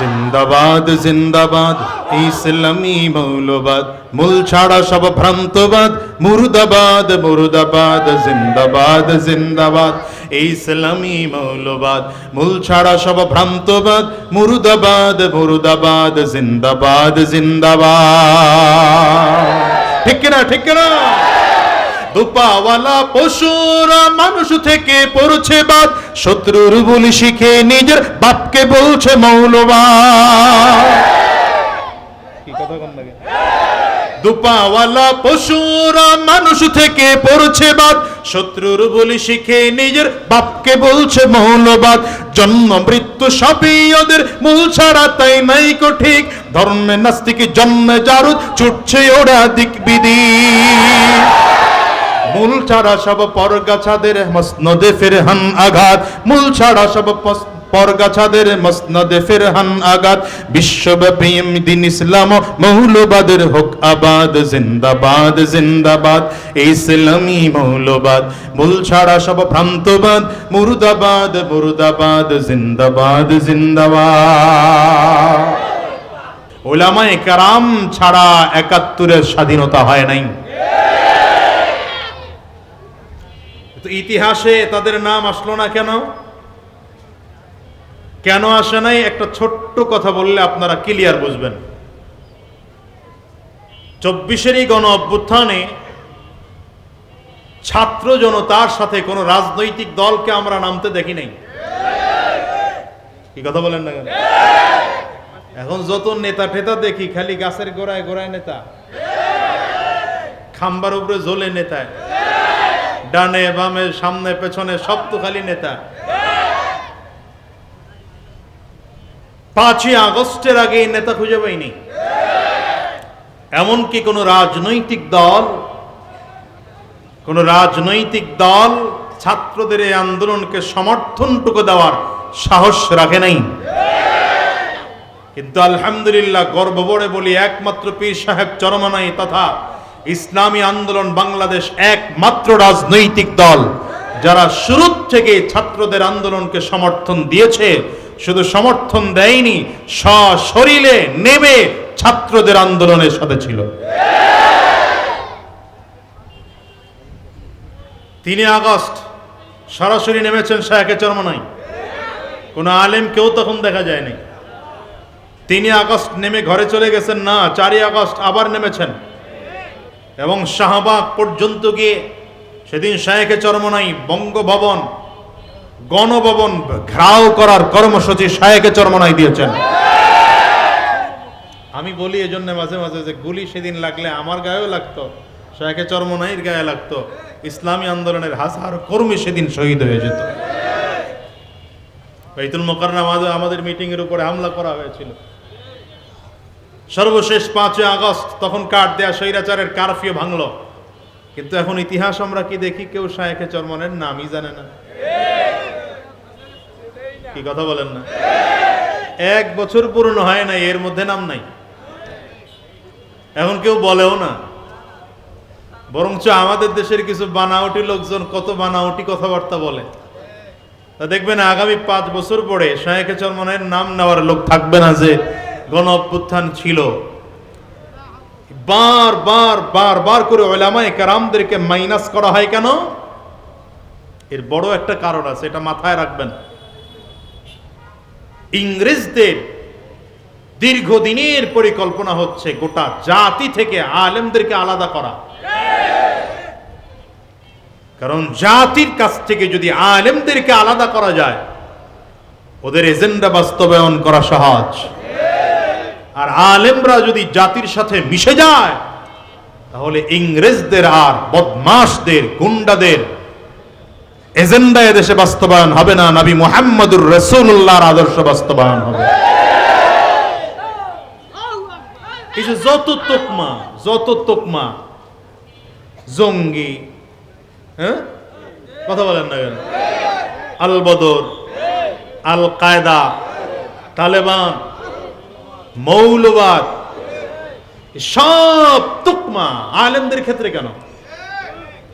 জিন্দাবাদ জিন্দাবাদ, ইসলামী মৌলবাদ। মূল ছাড়া সব ভ্রান্তবাদ, মুর্দাবাদ মুর্দাবাদ, জিন্দাবাদ জিন্দাবাদ, ইসলামী মৌলবাদ। মূল ছাড়া সব ভ্রান্তবাদ, মুর্দাবাদ মুর্দাবাদ, জিন্দাবাদ জিন্দাবাদ। ঠিক কিনা ঠিক কিনা? দুপাওয়ালা পশুরা মানুষ থেকে পড়ছে বাদ। শত্রুর বলি শিখে নিজের বাপকে বলছে মৌলবাদ। দুপাওয়ালা পশুরা মানুষ থেকে পড়ছে বাদ। শত্রুর বলি শিখে নিজের বাপকে বলছে মৌলবাদ। জন্ম মৃত্যু সবই ওদের মূল ছাড়া তাই নাই কো ঠিক। ধর্মে নাস্তিক জন্মে জারুদ ছুটছে ওরা দিক বিদি মূল ছাড়া সব পরগাছাদের মসনদে ফিরহান আঘাত। মূল ছাড়া সব পরগাছাদের মসনদে ফিরহান আঘাত। বিশ্বব্যাপী দিন ইসলাম, মৌলবাদের হোক আবাদ, জিন্দাবাদ জিন্দাবাদ। ইসলামী মৌলবাদ, মূল ছাড়া সব ভ্রান্তবাদ। মুর্দাবাদ মুর্দাবাদ, জিন্দাবাদ জিন্দাবাদ। ওলামায়ে কারাম ছাড়া একাত্তরের স্বাধীনতা হয় নাই তো ইতিহাসে তাদের নাম আসলো না কেন? কেন আসে নাই? একটা ছোট্ট কথা বললে আপনারা ক্লিয়ার বুঝবেন। চব্বিশেরই গণ অভ্যুত্থানে ছাত্র জনতার সাথে কোনো রাজনৈতিক দলকে আমরা নামতে দেখি নাই। কি কথা বলেন না কেন? এখন যত নেতা টেতা দেখি, খালি গাছের গোড়ায় গোড়ায় নেতা। খাম্বার উপরে ঝোলে নেতায়। ডানে, বামে, সামনে, পেছনে সব তো খালি নেতা। পাঁচই আগস্টের আগে নেতা খুঁজে পাইনি। এমনকি কোন রাজনৈতিক দল, কোন রাজনৈতিক দল ছাত্রদের এই আন্দোলনকে সমর্থনটুকু দেওয়ার সাহস রাখে নাই। কিন্তু আলহামদুলিল্লাহ গর্ব বড়ে বলি, একমাত্র পীর সাহেব চরমানাই তথা ইসলামী আন্দোলন বাংলাদেশ একমাত্র রাজনৈতিক দল। যারা শুরু থেকে ছাত্রদের আন্দোলনকে সমর্থন দিয়েছে, শুধু সমর্থন দেয়নি, সশরীরে নেমে ছাত্রদের আন্দোলনের সাথে ছিল। তিনে আগস্ট সরাসরি নেমেছেন শাহকে চরমনাই। কোনো আলেম কেউ তখন দেখা যায়নি। তিন আগস্ট নেমে ঘরে চলে গেছেন না, চারই আগস্ট আবার নেমেছেন। এবং শাহবাগ পর্যন্ত গিয়ে সেদিন শাহেকে চরমনাই বঙ্গভবন, গণভবন ঘেরাও করার কর্মসূচি শাহেকে চরমনাই দিয়েছেন। আমি বলি এজন্য মাঝে মাঝে যে গুলি সেদিন লাগলে আমার গায়েও লাগতো শাহেকে চরমনাইয়ের গায়ে লাগতো। ইসলামী আন্দোলনের হাজার কর্মী সেদিন শহীদ হয়ে যেত। বাইতুল মোকাররম আমাদের আমাদের মিটিং এর উপরে হামলা করা হয়েছিল। সর্বশেষ পাঁচই আগস্ট তখন কাঠ দেয়া স্বৈরাচারের কারফিউ ভাঙলো। কিন্তু এখন ইতিহাস আমরা কি দেখি? কেউ শায়েখে চরমনের নামই জানে না। কি কথা বলেন না? এক বছর পূর্ণ হয় নাই, এর মধ্যে নাম নাই। এখন কেউ বলেও না। বরঞ্চ আমাদের দেশের কিছু বানাওটি লোকজন কত বানাওটি কথাবার্তা বলে। তা দেখবেন আগামী পাঁচ বছর পরে শাহেখে চরমনের নাম নেওয়ার লোক থাকবে না যে গণ অভ্যুত্থান ছিল। বার বার বার বার করে ওলামায় কারামদেরকে মাইনাস করা হয় কেন? এর বড় একটা কারণ আছে, এটা মাথায় রাখবেন। ইংরেজদের দীর্ঘদিনের পরিকল্পনা হচ্ছে গোটা জাতি থেকে আলেমদেরকে আলাদা করা। কারণ জাতির কাছ থেকে যদি আলেমদেরকে আলাদা করা যায়, ওদের এজেন্ডা বাস্তবায়ন করা সহজ। আর আলেমরা যদি জাতির সাথে মিশে যায়, তাহলে ইংরেজদের আর বদমাসদের গুন্ডাদের এজেন্ডা এদেশে বাস্তবায়ন হবে না। নবী মোহাম্মদুর রসুল্লাহর আদর্শ বাস্তবায়ন হবে। এই যত তোকমা যত তোকমা, জঙ্গি হ্যাঁ? কথা বলেন না কেন? আল বদর, আল কায়দা, তালেবান মৌলবাদ। সব তুকমা আলেমদের ক্ষেত্রে কেন?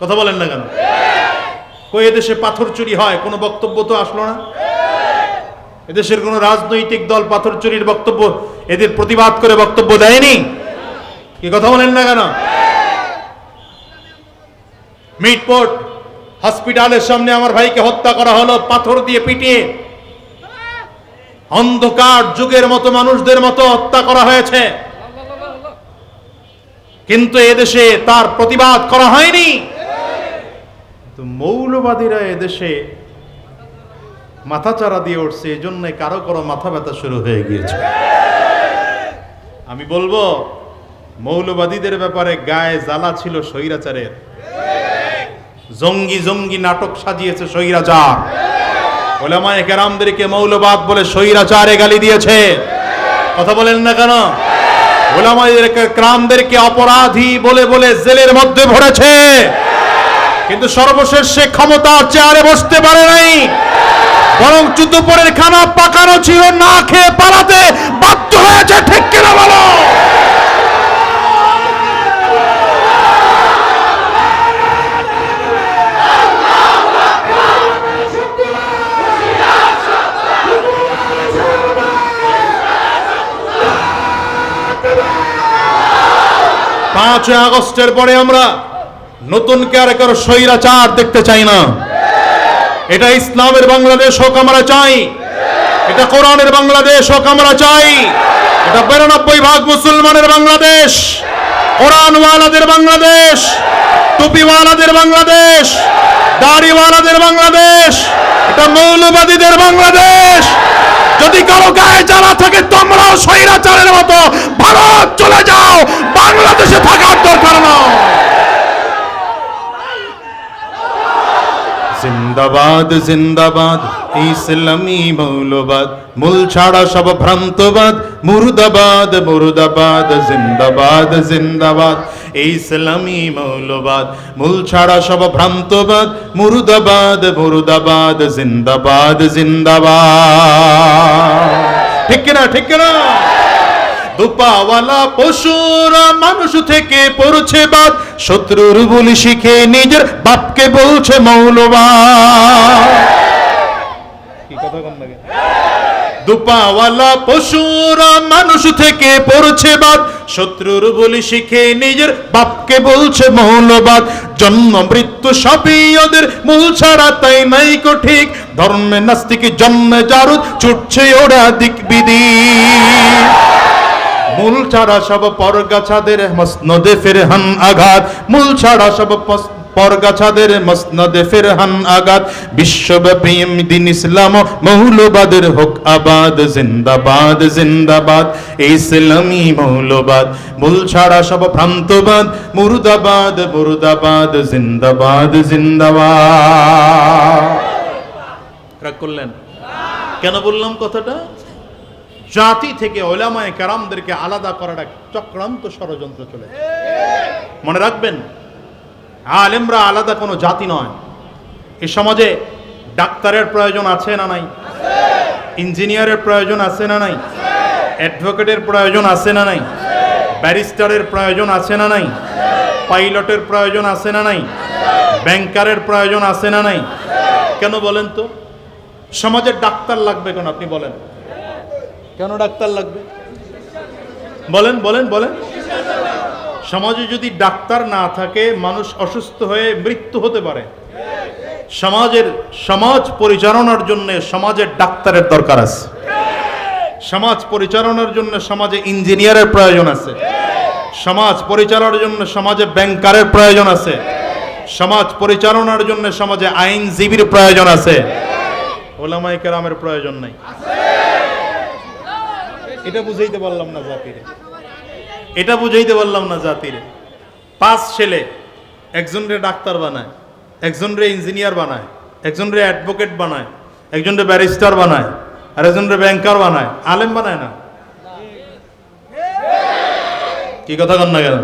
কথা বলেন না কেন? কই এদেশে পাথর চুরি হয়? কোনো বক্তব্য তো আসলো না? এদেশের কোনো রাজনৈতিক দল পাথর চুরির বক্তব্য, এদের প্রতিবাদ করে বক্তব্য দেয়নি? কি কথা বলেন না কেন? মিটপোর্ট হসপিটালের সামনে আমার ভাইকে হত্যা করা হলো, পাথর দিয়ে পিটিয়ে। অন্ধকার যুগের মতো মানুষদের মতো হত্যা করা হয়েছে। কিন্তু এদেশে তার প্রতিবাদ করা হয়নি। মৌলবাদীরা এদেশে মাথা চারা দিয়ে উঠছে এই জন্য কারও কারও মাথা ব্যথা শুরু হয়ে গিয়েছে। আমি বলব, মৌলবাদীদের ব্যাপারে গায়ে জ্বালা ছিল স্বৈরাচারের। জঙ্গি জঙ্গি নাটক সাজিয়েছে স্বৈরাচার। ওলামায়ে কেরামদেরকে মৌলবাদ বলে স্বৈরাচারে গালি দিয়েছে। কথা বলেন না কেন? ওলামায়ে কেরামদেরকে অপরাধী বলে বলে জেলের মধ্যে ভরেছে। কিন্তু সর্বশেষ সে ক্ষমতার চেয়ারে বসতে পারে নাই। বরং চুতুপুরের খানা পাকানো ছিল, না খেয়ে পালাতে বাধ্য হয়েছে, ঠিক কিনা বলো? পাঁচই আগস্টের পরে আমরা নতুন কে স্বৈরাচার দেখতে চাই না। এটা ইসলামের বাংলাদেশ হোক আমরা চাই। এটা কোরআনের বাংলাদেশ হোক আমরা চাই। এটা বিরানব্বই ভাগ মুসলমানের বাংলাদেশ। কোরআনওয়ালাদের বাংলাদেশ, টুপিওয়ালাদের বাংলাদেশ, দাড়িওয়ালাদের বাংলাদেশ, এটা মৌলবাদীদের বাংলাদেশ। যদি কারও গায়ে জ্বালা থাকে তোমরাও স্বৈরাচারের মতো ভারত চলে যাও, বাংলাদেশে থাকার দরকার নয় জিন্দাবাদ জিন্দাবাদ, ইসলামী মৌলবাদ। মূল ছাড়া সব ভ্রান্তবাদ, মুর্দাবাদ মুর্দাবাদ, জিন্দাবাদ জিন্দাবাদ, ইসলামী মৌলবাদ। মূল ছাড়া সব ভ্রান্তবাদ, মুর্দাবাদ মুর্দাবাদ, জিন্দাবাদ জিন্দাবাদ। ঠিক কিনা ঠিক কিনা? দুপাওয়ালা পশুরা মানুষ থেকে পড়ছে বাদ শত্রুর বলি শিখে নিজের বাপকে বলছে মৌলবাদ। দুপাওয়ালা পশুরা মানুষ থেকে পড়ছে বাদ শত্রুর বলি শিখে নিজের বাপকে বলছে মৌলবাদ। জন্ম মৃত্যু সবই ওদের মূল ছাড়া তাই নাই কো ঠিক। ধর্মে নাস্তিক জন্মে জারুদ ছুটছে ওরা দিক বিদি মূল ছাড়া সব পরগাছাদের মসনদে ফিরহান আঘাত। মূল ছাড়া সব পরগাছাদের মসনদে ফিরহান আঘাত। বিশ্বব্যাপী দিন ইসলাম মৌলবাদের হোক আবাদ, জিন্দাবাদ জিন্দাবাদ। ইসলামী মৌলবাদ। মূল ছাড়া সব ভ্রান্তবাদ, মুর্দাবাদ মুর্দাবাদ, জিন্দাবাদ জিন্দাবাদ। করলেন? কেন বললাম কথাটা? জাতি থেকে ওলামায় কারামদেরকে আলাদা করার এক চক্রান্ত ষড়যন্ত্র চলেছে। মনে রাখবেন, আলেমরা আলাদা কোনো জাতি নয়। এ সমাজে ডাক্তারের প্রয়োজন আছে না নাই? ইঞ্জিনিয়ারের প্রয়োজন আছে না নাই? অ্যাডভোকেটের প্রয়োজন আছে না নাই? ব্যারিস্টারের প্রয়োজন আছে না নাই? পাইলটের প্রয়োজন আছে না নাই? ব্যাংকারের প্রয়োজন আছে না নাই? কেন বলেন তো? সমাজের ডাক্তার লাগবে কেন আপনি বলেন? কেন ডাক্তার লাগবে? বলেন বলেন বলেন। সমাজে যদি ডাক্তার না থাকে, মানুষ অসুস্থ হয়ে মৃত্যু হতে পারে। সমাজের সমাজ পরিচালনার জন্য সমাজের ডাক্তারের দরকার আছে। সমাজ পরিচালনার জন্য সমাজে ইঞ্জিনিয়ারের প্রয়োজন আছে। সমাজ পরিচালনার জন্য সমাজে ব্যাংকারের প্রয়োজন আছে। সমাজ পরিচালনার জন্য সমাজে আইনজীবীর প্রয়োজন আছে। ওলামাই কেরামের প্রয়োজন নাই। এটা বুঝাইতে পারলাম না জাতির। এটা বুঝাইতে পারলাম না জাতির। পাঁচ ছেলে, একজনরে ডাক্তার বানায়, একজনরে ইঞ্জিনিয়ার বানায়, একজনরে অ্যাডভোকেট বানায়, একজনরে ব্যারিস্টার বানায়, আর একজনরে ব্যাংকার বানায়। আলেম বানায় না? কি কথা কন না কেন?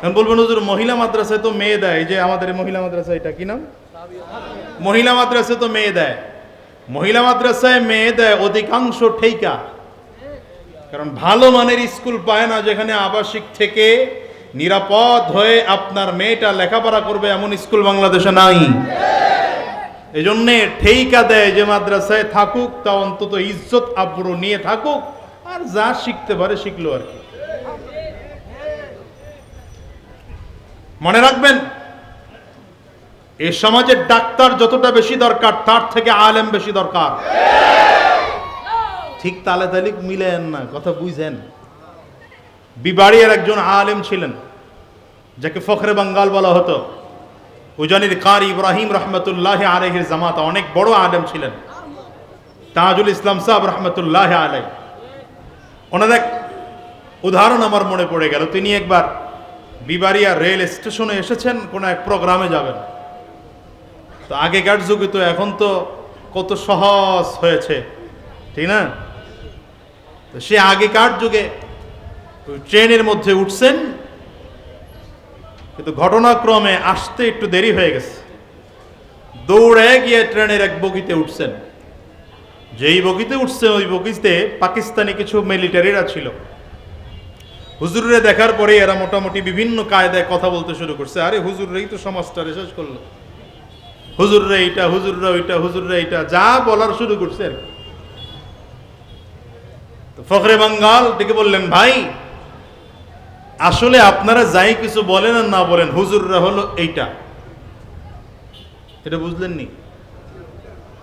এখন বলবেন, হুজুর, মহিলা মাদ্রাসায় তো মেয়ে দেয়। যে আমাদের মহিলা মাদ্রাসা, এটা কি নাম? মহিলা মাদ্রাসায় তো মেয়ে দেয়। মহিলা মাদ্রাসায় মেয়ে দেয় অধিকাংশ ঠেকা কারণ ভালো মানের স্কুল পায় না যেখানে আবাসিক থেকে নিরাপদ হয়ে আপনার মেয়েটা লেখাপড়া করবে এমন স্কুল বাংলাদেশে নাই। এই জন্যে ঠেইকা দেয় যে মাদ্রাসায় থাকুক, তা অন্তত ইজ্জত আব্রু নিয়ে থাকুক, আর যা শিখতে পারে শিখলো আর কি। মনে রাখবেন, এ সমাজের ডাক্তার যতটা বেশি দরকার, তার থেকে আলেম বেশি দরকার। ঠিক তালে তালিক মিলেন না, কথা বুঝেন। বিবাড়িয়ার একজন আলেম ছিলেন, যাকে ফখরে বাঙ্গাল বলা হতো। উজানির কার ইব্রাহিম রহমতুল্লাহ আলহির জামাতা, অনেক বড় আলেম ছিলেন। তাজুল ইসলাম সাহেব রহমতুল্লাহ আলাই ওনার এক উদাহরণ আমার মনে পড়ে গেল। তিনি একবার বিবারিয়া রেল স্টেশনে এসেছেন, কোনো এক প্রোগ্রামে যাবেন। তো আগেকার যুগে তো এখন তো কত সহজ হয়েছে, ঠিক না? সে আগেকার যুগে ট্রেনের মধ্যে উঠছেন, কিন্তু ঘটনাক্রমে আসতে একটু দেরি হয়ে গেছে। দৌড়ে গিয়ে ট্রেনের এক বগিতে উঠছেন। যেই বগিতে উঠছে, ওই বগিতে পাকিস্তানি কিছু মিলিটারিরা ছিল। হুজুরে দেখার পরে এরা মোটামুটি বিভিন্ন কায়দায় কথা বলতে শুরু করছে। আরে, হুজুররাই তো সমাজটা শেষ করল। হুজুররা এইটা, হুজুররা ওইটা, হুজুররা এইটা, যা বলার শুরু করছে আর কি। ফখরে বাঙ্গাল ডেকে বললেন, ভাই, আসলে আপনারা যাই কিছু বলেন আর না বলেন, হুজুররা হলো এইটা। এটা বুঝলেন নি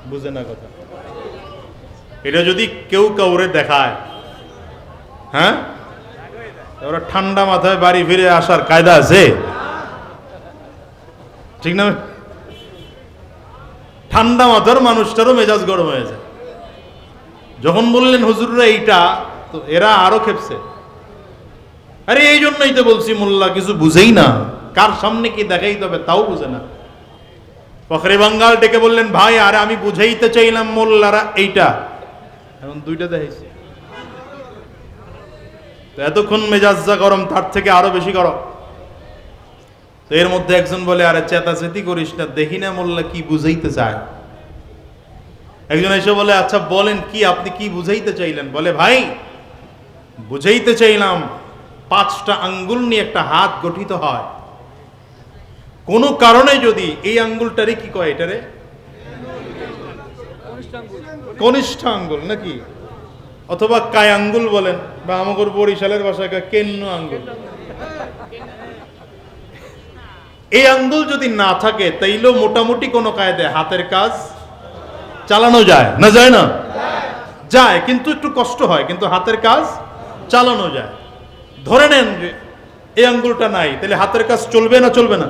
বুঝে না কথা। এটা যদি কেউ কাউরে দেখায় হ্যাঁ? ওরা ঠান্ডা মাথায় বাড়ি ফিরে আসার কায়দা আছে? ঠিক না? ঠান্ডা মাথার মানুষটারও মেজাজ গরম হয়ে যায়। যখন বললেন, হুজুররা এইটা, তো এরা আরও খেপছে। আরে, এই জন্যই তো বলছি মোল্লা, কিছু বুঝেই না। কার সামনে কি দেখাই তবে তাও বুঝে না। ফখরে বাঙ্গাল ডেকে বললেন, ভাই, আরে আমি বুঝাইতে চাইলাম মোল্লারা এইটা। এখন দুইটা দেখাইছি। তো এতক্ষণ মেজাজ যা গরম, তার থেকে আরও বেশি গরম। তো এর মধ্যে একজন বলে, আরে চেতাচেতি করিস না, দেখি না মোল্লা কি বুঝাইতে চায়। একজন এসে বলে আচ্ছা বলেন কি? আপনি কি বুঝাইতে চাইলেন? বলে, ভাই, বুঝাইতে চাইলাম, পাঁচটা আঙ্গুল নিয়ে একটা হাত গঠিত হয়। কোনো কারণে যদি এই আঙ্গুলটারে কি কয় এটারে? কনিষ্ঠ আঙ্গুল নাকি? অথবা কায় আঙ্গুল বলেন, বা আমাগর বরিশালের ভাষায় কেন্ন আঙ্গুল। এই আঙ্গুল যদি না থাকে, তাইলেও মোটামুটি কোনো কায়দায় হাতের কাজ চালানো যায়। না যায় না? যায়, কিন্তু একটু কষ্ট হয়, কিন্তু হাতের কাজ চালানো যায়। ধরে নেন যে এই আঙ্গুলটা নাই, তাহলে হাতের কাজ চলবে না চলবে না?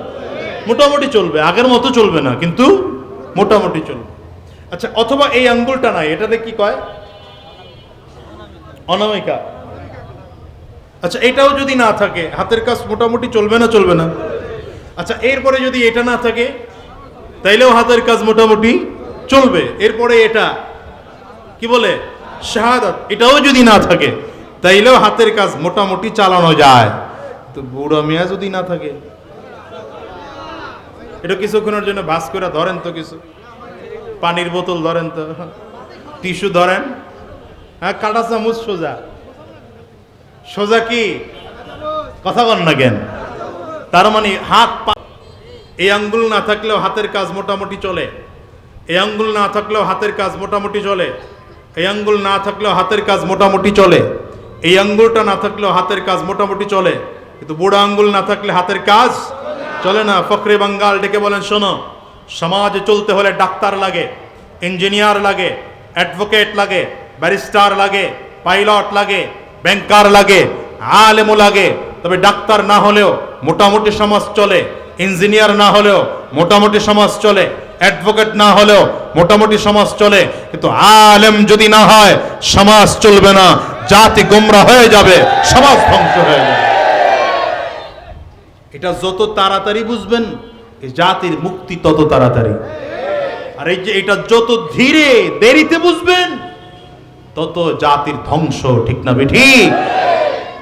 মোটামুটি চলবে, আগের মতো চলবে না, কিন্তু মোটামুটি চলবে। আচ্ছা অথবা এই আঙ্গুলটা নাই, এটাতে কি কয়? অনামিকা। আচ্ছা এটাও যদি না থাকে, হাতের কাজ মোটামুটি চলবে না চলবে না? আচ্ছা এরপরে যদি এটা না থাকে, তাইলেও হাতের কাজ মোটামুটি চলবে। এরপরে এটা, কি বলে? শাহাদাত। এটাও যদি না থাকে, তাইলেও হাতের কাজ মোটামুটি চালানো যায়। তো বুড়ো মিয়া যদি না থাকে, এটা কিছুক্ষণের জন্য ভাস করে ধরেন তো কিছু। পানির বোতল ধরেন তো, টিস্যু ধরেন। হ্যাঁ কাটা চামচ সোজা। সোজা কি? কথা বল না কেন? তার মানে হাত এই আঙ্গুল না থাকলেও হাতের কাজ মোটামুটি চলে। এই আঙ্গুল না থাকলেও হাতের কাজ মোটামুটি চলে। এই আঙ্গুল না থাকলেও হাতের কাজ মোটামুটি চলে। এই আঙ্গুলটা না থাকলেও হাতের কাজ মোটামুটি চলে। কিন্তু বুড়ো আঙ্গুল না থাকলে হাতের কাজ চলে না। ফখরে বাঙ্গাল ডেকে বলেন, শোনো, সমাজে চলতে হলে ডাক্তার লাগে, ইঞ্জিনিয়ার লাগে, অ্যাডভোকেট লাগে, ব্যারিস্টার লাগে, পাইলট লাগে, ব্যাংকার লাগে, আলেমও লাগে। তবে ডাক্তার না হলেও মোটামুটি সমাজ চলে, ইঞ্জিনিয়ার না হলেও মোটামুটি সমাজ চলে। অ্যাডভোকেট না হলেও মোটামুটি সমাজ চলে, কিন্তু আলেম যদি না হয়, সমাজ চলবে না, জাতি গোমরা হয়ে যাবে, সমাজ ধ্বংস হয়ে যাবে। এটা যত তাড়াতাড়ি বুঝবেন এই জাতির মুক্তি তত তাড়াতাড়ি। আর এই যে এটা যত ধীরে দেরিতে বুঝবেন, তত জাতির ধ্বংস, ঠিক না ঠিক